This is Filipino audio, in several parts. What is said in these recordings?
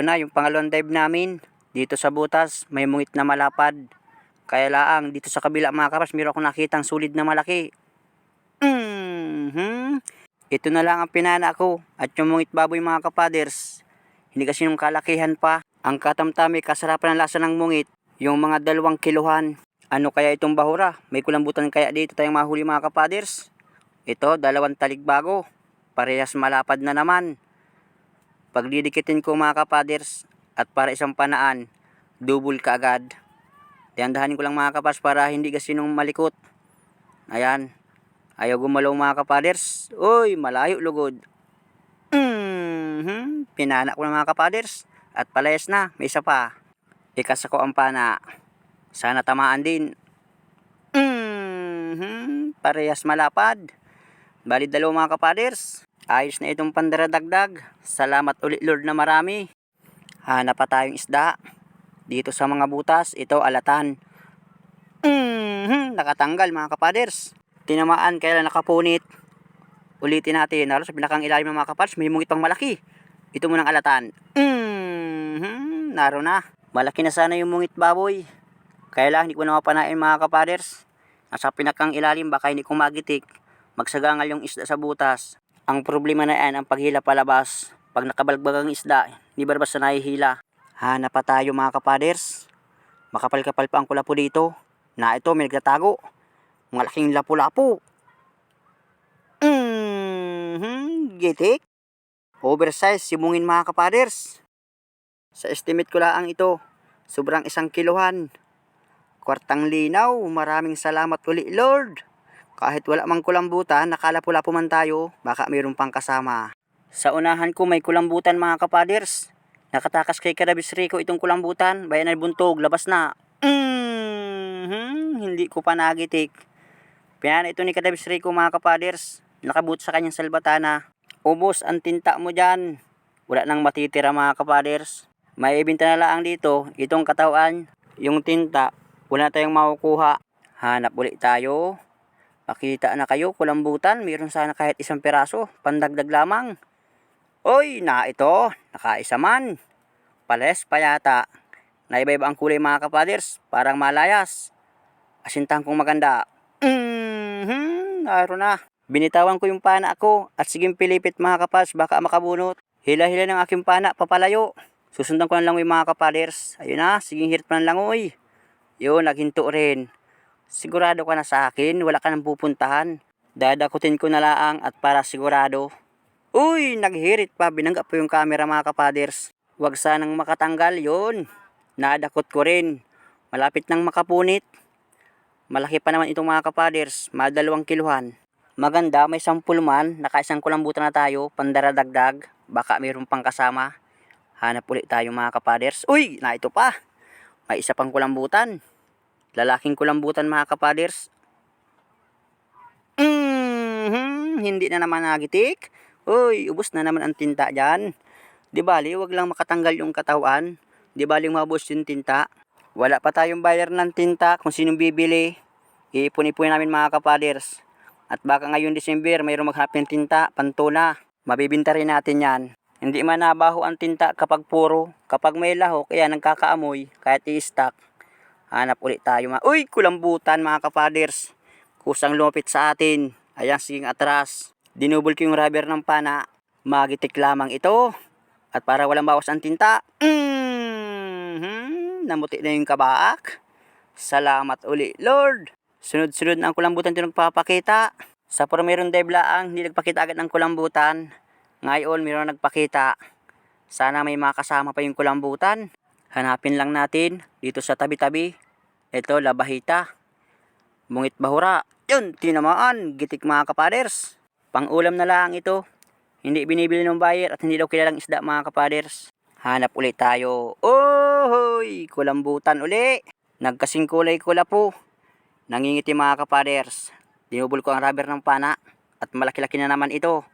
Ito na yung pangalawang dive namin. Dito sa butas, may mungit na malapad. Kaya laang, dito sa kabila mga kapas, meron akong nakitang sulid na malaki. Mhm. Ito na lang ang pinana ko. At yung mungit baboy mga kapaders, hindi kasi yung kalakihan pa. Ang katamtami, kasarapan ng lasa ng mungit, yung mga dalawang kiluhan. Ano kaya itong bahura? May kulambutan kaya dito tayong mahuli mga kapaders? Ito, dalawang taligbago. Parehas malapad na naman. Pagdidikitin ko mga kapaders at para isang panaan, double ka agad. Dahan-dahanin ko lang mga kapas para hindi kasi nung malikot. Ayan. Ayaw gumalaw mga kapaders. Uy, malayo lugod. Mhm. Pinana ko na mga kapaders. At palayas na, may isa pa. Ikas ako ang pana. Sana tamaan din. Mhm. Parehas malapad. Bali dalawa mga kapaders. Ayos na itong pandaradagdag. Salamat ulit Lord na marami. Hanap pa tayong isda. Dito sa mga butas, ito alatan. Mhm. Nakatanggal mga kapaders. Tinamaan kaya nakapunit. Ulitin natin. Lalo sa pinakang ilalim ng mga kapaders, may mungit pang malaki. Ito munang alatan. Mhm. Naro na. Malaki na sana yung mungit baboy. Kaya lang, hindi ko na mapanain mga kapaders. Nasa pinakang ilalim, baka hindi ko magitik. Magsagangal yung isda sa butas. Ang problema na yan, ang paghila palabas. Pag nakabalgbag ang isda, hindi ba basta nahihila. Hanap pa tayo mga kapaders. Makapal-kapal pa ang kulapo dito. Na ito, may nagtatago. Malaking lapu-lapu. Mhm, gitik. Oversize, simungin mga kapaders. Sa estimate ko lang ito, sobrang isang kiluhan. Kwartang linaw, maraming salamat uli Lord. Kahit wala mang kulambutan, nakalapu-lapu man tayo, baka mayroon pang kasama. Sa unahan ko may kulambutan mga kapaders. Nakatakas kay Karabis Rico itong kulambutan, bayan ay buntog, labas na. Mhm, hindi ko pa nagitik. Pinana ito ni Kadabis Rico mga kapaders. Nakabut sa kanyang salbatana. Ubos ang tinta mo dyan. Wala nang matitira mga kapaders. May ibinta na lang dito, itong katawan, yung tinta, wala tayong makukuha. Hanap ulit tayo. Makita na kayo, kulambutan, mayroon sana kahit isang piraso, pandagdag lamang. Oy, na ito, nakaisa man. Pales pa yata. Naiba-iba ang kulay mga kapaders, parang malayas. Asintang kong maganda. Mhm, naroon na. Binitawan ko yung pana ko at siging pilipit mga kapas, baka makabunot. Hila-hila ng aking pana, papalayo. Susundan ko na lang yung mga kapaders. Ayun na, siging hirit pa ng langoy. Yun, naghinto rin. Sigurado ka na sa akin, wala ka nang pupuntahan. Dadakutin ko na laang at para sigurado. Uy, naghirit pa, binangga po yung camera mga kapaders. Huwag sanang makatanggal yon. Nadakot ko rin. Malapit nang makapunit. Malaki pa naman itong mga kapaders, madalawang kiluhan. Maganda, may sampul man, nakaisang kulambutan na tayo, pandaradagdag, baka mayroon pang kasama. Hanap ulit tayo mga kapaders. Uy, na ito pa. May isa pang kulambutan. Lalaking kulambutan mga kapaders. Mhm, hindi na naman nagitik. Uy, ubos na naman ang tinta dyan. Di bali, wag lang makatanggal yung katawan. Di bali, mabos yung tinta. Wala pa tayong buyer ng tinta kung sinong bibili. Iipon-ipon namin mga kapaders. At baka ngayong December, mayroong maghanap ng tinta, pantuna. Mabibinta rin natin yan. Hindi man nabaho ang tinta kapag puro. Kapag may lahok, kaya nagkakaamoy, kahit i-stock. Hanap ulit tayo mga... Uy, kulambutan mga kapaders. Kusang lumapit sa atin. Ayan, siging atras. Dinubol ko yung rubber ng pana. Magitik lamang ito. At para walang bawas ang tinta. Mhm, namuti na yung kabaak. Salamat uli, Lord. Sunod-sunod na ang kulambutan ito nagpapakita. Sa meron dive laang, hindi nagpakita agad ng kulambutan. Ngayon, meron nagpakita. Sana may makasama pa yung kulambutan. Hanapin lang natin dito sa tabi-tabi. Ito, labahita. Mungit bahura. Yun, tinamaan. Gitik mga kapaders. Pang-ulam na lang ito. Hindi binibili ng buyer at hindi daw kilalang isda mga kapaders. Hanap ulit tayo. Ohoy! Kulambutan uli. Nagkasing kulay kula po. Nangingiti mga kapaders. Dinubol ko ang rubber ng pana. At malaki-laki na naman ito.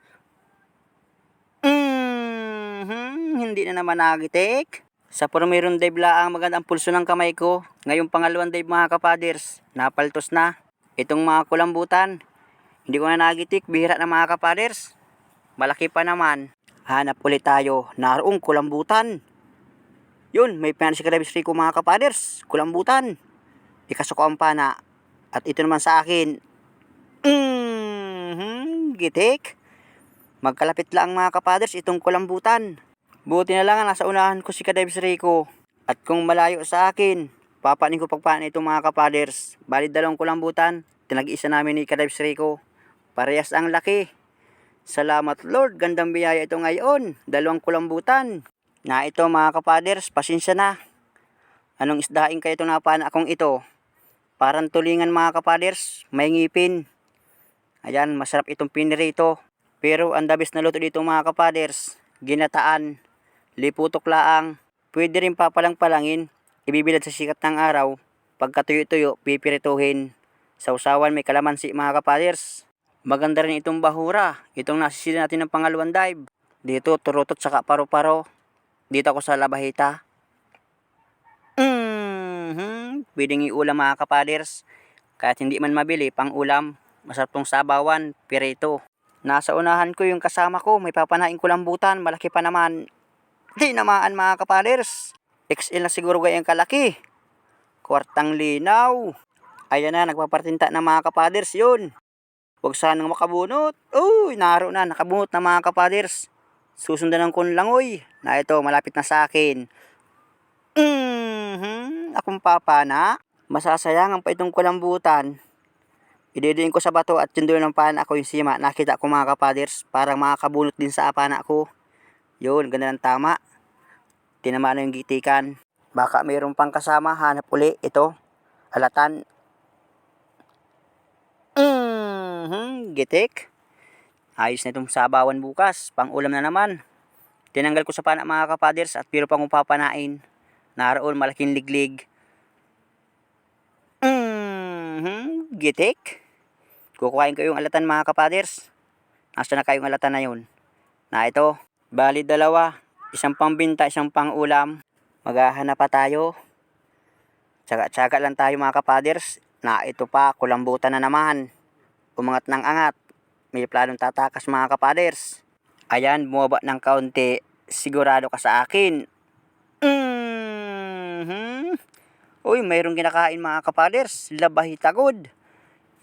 Mhm, hindi na naman nagitik. Sa meron dive laang magandang pulso ng kamay ko. Ngayong pangalawang dive mga kapaders, napaltos na. Itong mga kulambutan, hindi ko na nagitik, bihira na mga kapaders. Malaki pa naman. Hanap ulit tayo, naroong kulambutan. Yun, may pana si Kadabis Rico mga kapaders. Kulambutan. Ikasuko ang pana. At ito naman sa akin. Mm-hmm, gitik. Magkalapit lang mga kapaders itong kulambutan. Buti na lang nasa unahan ko si Kadabis Rico. At kung malayo sa akin, papanin ko pagpaan itong mga kapaders. Bali dalawang kulambutan. Tinag-isa namin ni Kadabis Rico. Parehas ang laki. Salamat Lord, gandang biyaya ito ngayon. Dalawang kulambutan. Na ito mga kapaders, pasensya na. Anong isdaing kayo itong napana akong ito? Parang tulingan mga kapaders, may ngipin. Ayan, masarap itong pinirito. Pero ang dabis na luto dito mga kapaders, ginataan, liputok laang. Pwede rin papalang-palangin, ibibilad sa sikat ng araw. Pagkatuyo-tuyo, pipirituhin. Sausawan may kalamansi mga kapaders. Maganda rin itong bahura. Itong nasisili natin ng pangalawang dive. Dito, turutot saka paro-paro. Dito ako sa labahita. Mm-hmm. Pwedeng iulam mga kapaders. Kahit hindi man mabili, pang ulam. Masarap tong sabawan, pirito. Nasa unahan ko yung kasama ko. May papanain ko lambutan. Malaki pa naman. Di namaan mga kapaders. XL na siguro gayang kalaki. Kwartang linaw. Ayan na, nagpapartinta ng mga kapaders yun. Huwag sanang makabunot. Uy, naro na, nakabunot na mga kapaders. Susundan ng kunlangoy na ito, malapit na sa akin. Mhm, akong papa na. Masasayangan pa itong kulambutan. Ididiin ko sa bato at dulo ng pana ako yung sima. Nakita ko mga kapaders, parang makakabunot din sa pana ko. Yun, ganda ng tama. Tinamaan na yung gitikan. Baka mayroon pang kasama, hanap uli. Ito, alatan. Mhm, gitik. Ayos na itong sabawan bukas. Pang ulam na naman. Tinanggal ko sa pana mga kapaders at pero pang papanain. Naroon malaking liglig. Mhm, gitik. Kukuhain ko yung alatan mga kapaders. Nasa na kayong alatan na yun? Na ito, bali dalawa. Isang pambinta, isang pang ulam. Maghahanap pa tayo. Tsaga-tsaga lang tayo mga kapaders. Na ito pa, kulambutan na naman. Umangat ng angat. May planong tatakas mga kapaders. Ayan, bumaba ng kaunti. Sigurado ka sa akin. Mhm. Uy, mayroong kinakain mga kapaders. Labahitagod.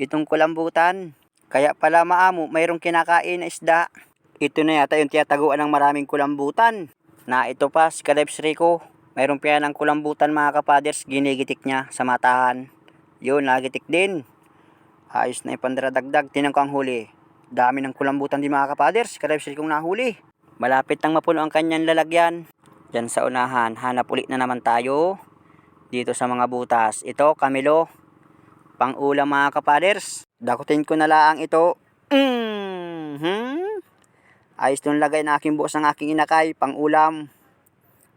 Itong kulambutan. Kaya pala maamo, mayroong kinakain na isda. Ito na yata yung tiyataguan ng maraming kulambutan. Na ito pa, si Kalebs Rico. Mayroong piya ng kulambutan mga kapaders. Ginigitik niya sa matahan. Yun, nagitik din. Ayos na ipandradagdag. Tinan ko ang huli. Dami ng kulambutan din mga kapaders. Kalebs Rico nahuli. Malapit nang mapuno ang kanyang lalagyan. Diyan sa unahan, hanap ulit na naman tayo. Dito sa mga butas. Ito, Camilo. Pang ulam mga kapaders. Dakutin ko na laang ito. Mhm. Ayos nung lagay na aking buos ng aking inakay. Pang ulam.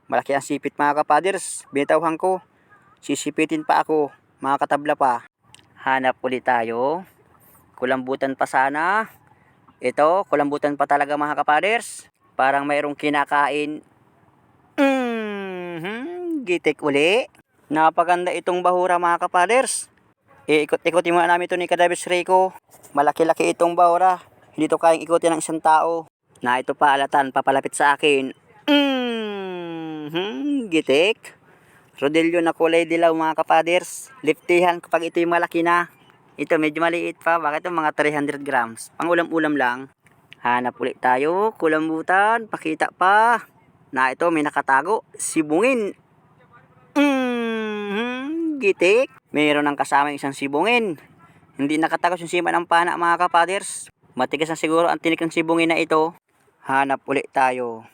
Malaki ang sipit mga kapaders. Binitawhan ko. Sisipitin pa ako. Mga katabla pa. Hanap ulit tayo. Kulambutan pa sana. Ito, kulambutan pa talaga mga kapaders. Parang mayroong kinakain. Mhm, gitik uli. Napaganda itong bahura mga kapaders. Iikot-ikotin muna namin ito ni Kadabis Rico. Malaki-laki itong bahura. Hindi to kayang ikutin ng isang tao. Na ito pa alatan, papalapit sa akin. Mhm, gitik. Rodelio na kulay dilaw mga kapaders. Liftihan kapag ito yung malaki na. Ito medyo maliit pa. Bakit ito mga 300 grams? Pang ulam-ulam lang. Hanap ulit tayo. Kulambutan. Pakita pa. Na ito may nakatago. Sibungin. Mhm, gitik. Mayroon ng kasama yung isang sibungin. Hindi nakatagos yung sima ng pana mga kapaders. Matigas na siguro ang tinik ng sibungin na ito. Hanap ulit tayo.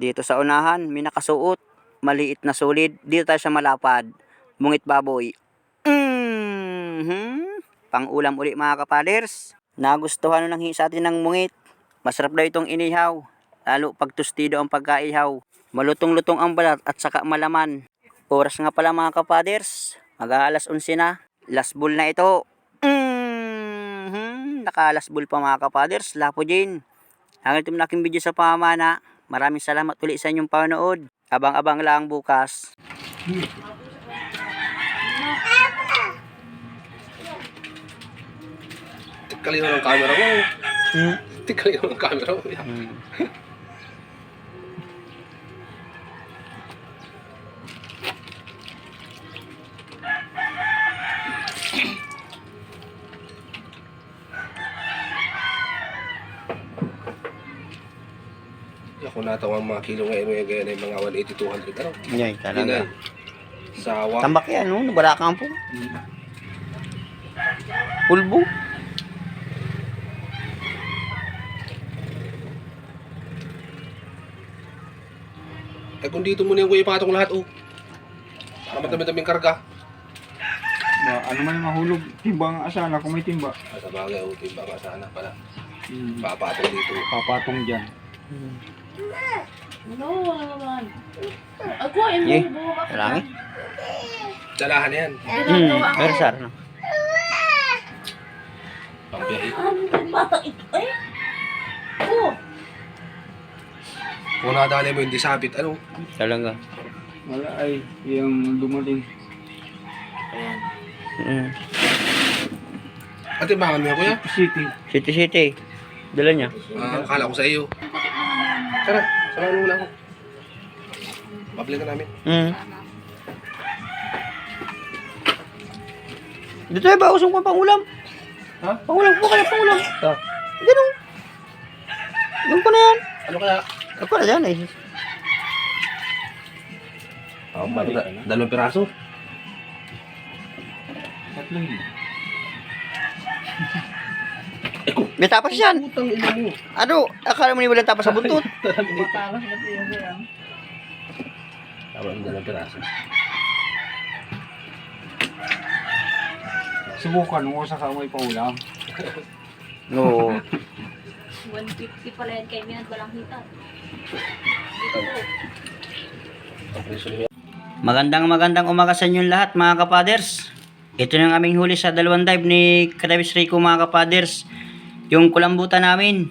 Dito sa unahan, may nakasuot. Maliit na solid. Dito tayo sa malapad. Mungit baboy. Mhm. Pang ulam ulit mga kapaders. Nagustuhan nung sa atin ng mungit. Masarap daw itong inihaw. Lalo pag tustido ang pagkaihaw. Malutong-lutong ang balat at saka malaman. Oras nga pala mga kapaders. Mag-aalas 11 na. Last bull na ito. Mhm. Naka-last bull pa mga kapaders. Lapo din. Hanggang ito na aking video sa pamana. Maraming salamat ulit sa inyong panonood. Abang-abang lang bukas. Tikaliw ng camera mo. Hmm. Tikaliw ng camera mo. Hmm. Ako natawang mga kilo ngayon ngayon ngayon ay mga 180, 200 ano. Yan, Yun talaga. ay. Sawa. Tambak yan, no? Wala kang po. Pulbo. Eh kung dito muna yung kuya ipatong lahat oh. Para madami-daming karga. Ba, ano man yung mahulog, timba ang asana kung may timba. Ah, sa bagay, oh, timba nga sana pala. Hmm. Papatong dito. Papatong dyan. No, wala naman. Ako, Eh, mo buka ka. Marami. Dalahan na yan. Hmm, pero sir, no? Pambiyahe. Ang bata ito, eh. Oh, Kung nadali mo hindi sabit, ano? Talaga. Wala ay, yung dumating. ayan. Mm. At timbangan mo yan kuya. City. City City. Dala niya. Ah, akala ko sa iyo. Tara, samahan mo muna ako. Pabalikan namin. Mm. Dito ay ba usong ko pangulam? Ha? Pangulam po kaya pangulam. Ah. Ganun. Ganun ko na yan. Ano kaya? Ako na yan eh. Oh, da- dalawang piraso. Tatlong yun. May tapas yan. Putang ina mo. Ano? Akala mo ni walang tapas sa buntot? Matalas na tiyan yan. Tama yung dalawang piraso. Subukan mo sa kamay pa ulam. No. 150 pala yan kay Mian, walang hita. Magandang magandang umaga sa inyong lahat mga kapaders. Ito na ang aming huli sa dalawang dive ni Kadabis Rico mga kapaders. Yung kulambutan namin.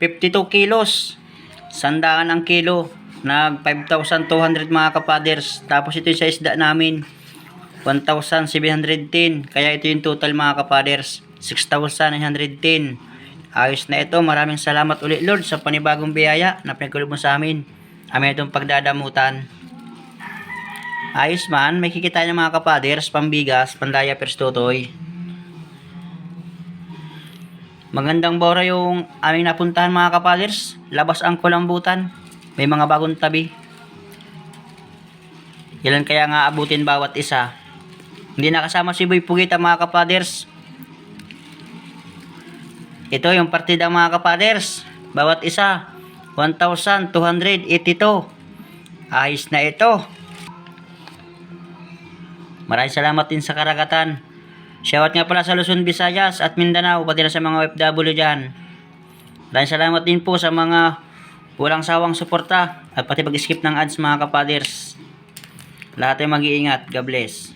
52 kilos. Sandaan ang kilo. Nag 5,200 mga kapaders. Tapos ito yung sa isda namin. 1,710. Kaya ito yung total mga kapaders. 6,910. Ayos na ito. Maraming salamat ulit Lord sa panibagong biyaya na pinagkulog mo sa amin. Amin itong pagdadamutan. Ayos man, may kikita ng mga kapaders, pambigas, pandaya perstutoy. Magandang bora yung aming napuntahan mga kapaders. Labas ang kulambutan. May mga bagong tabi. Ilan kaya nga abutin bawat isa. Hindi nakasama si Boy Pugita mga kapaders. Ito yung partida mga kapaders. Bawat isa. 1,282. Ayos na ito. Maraming salamat din sa karagatan. Shoutout nga pala sa Luzon, Visayas at Mindanao, pati na sa mga OFW dyan. Maraming salamat din po sa mga walang sawang suporta at pati pag-skip ng ads mga kapaders. Lahat ay mag-iingat. God bless.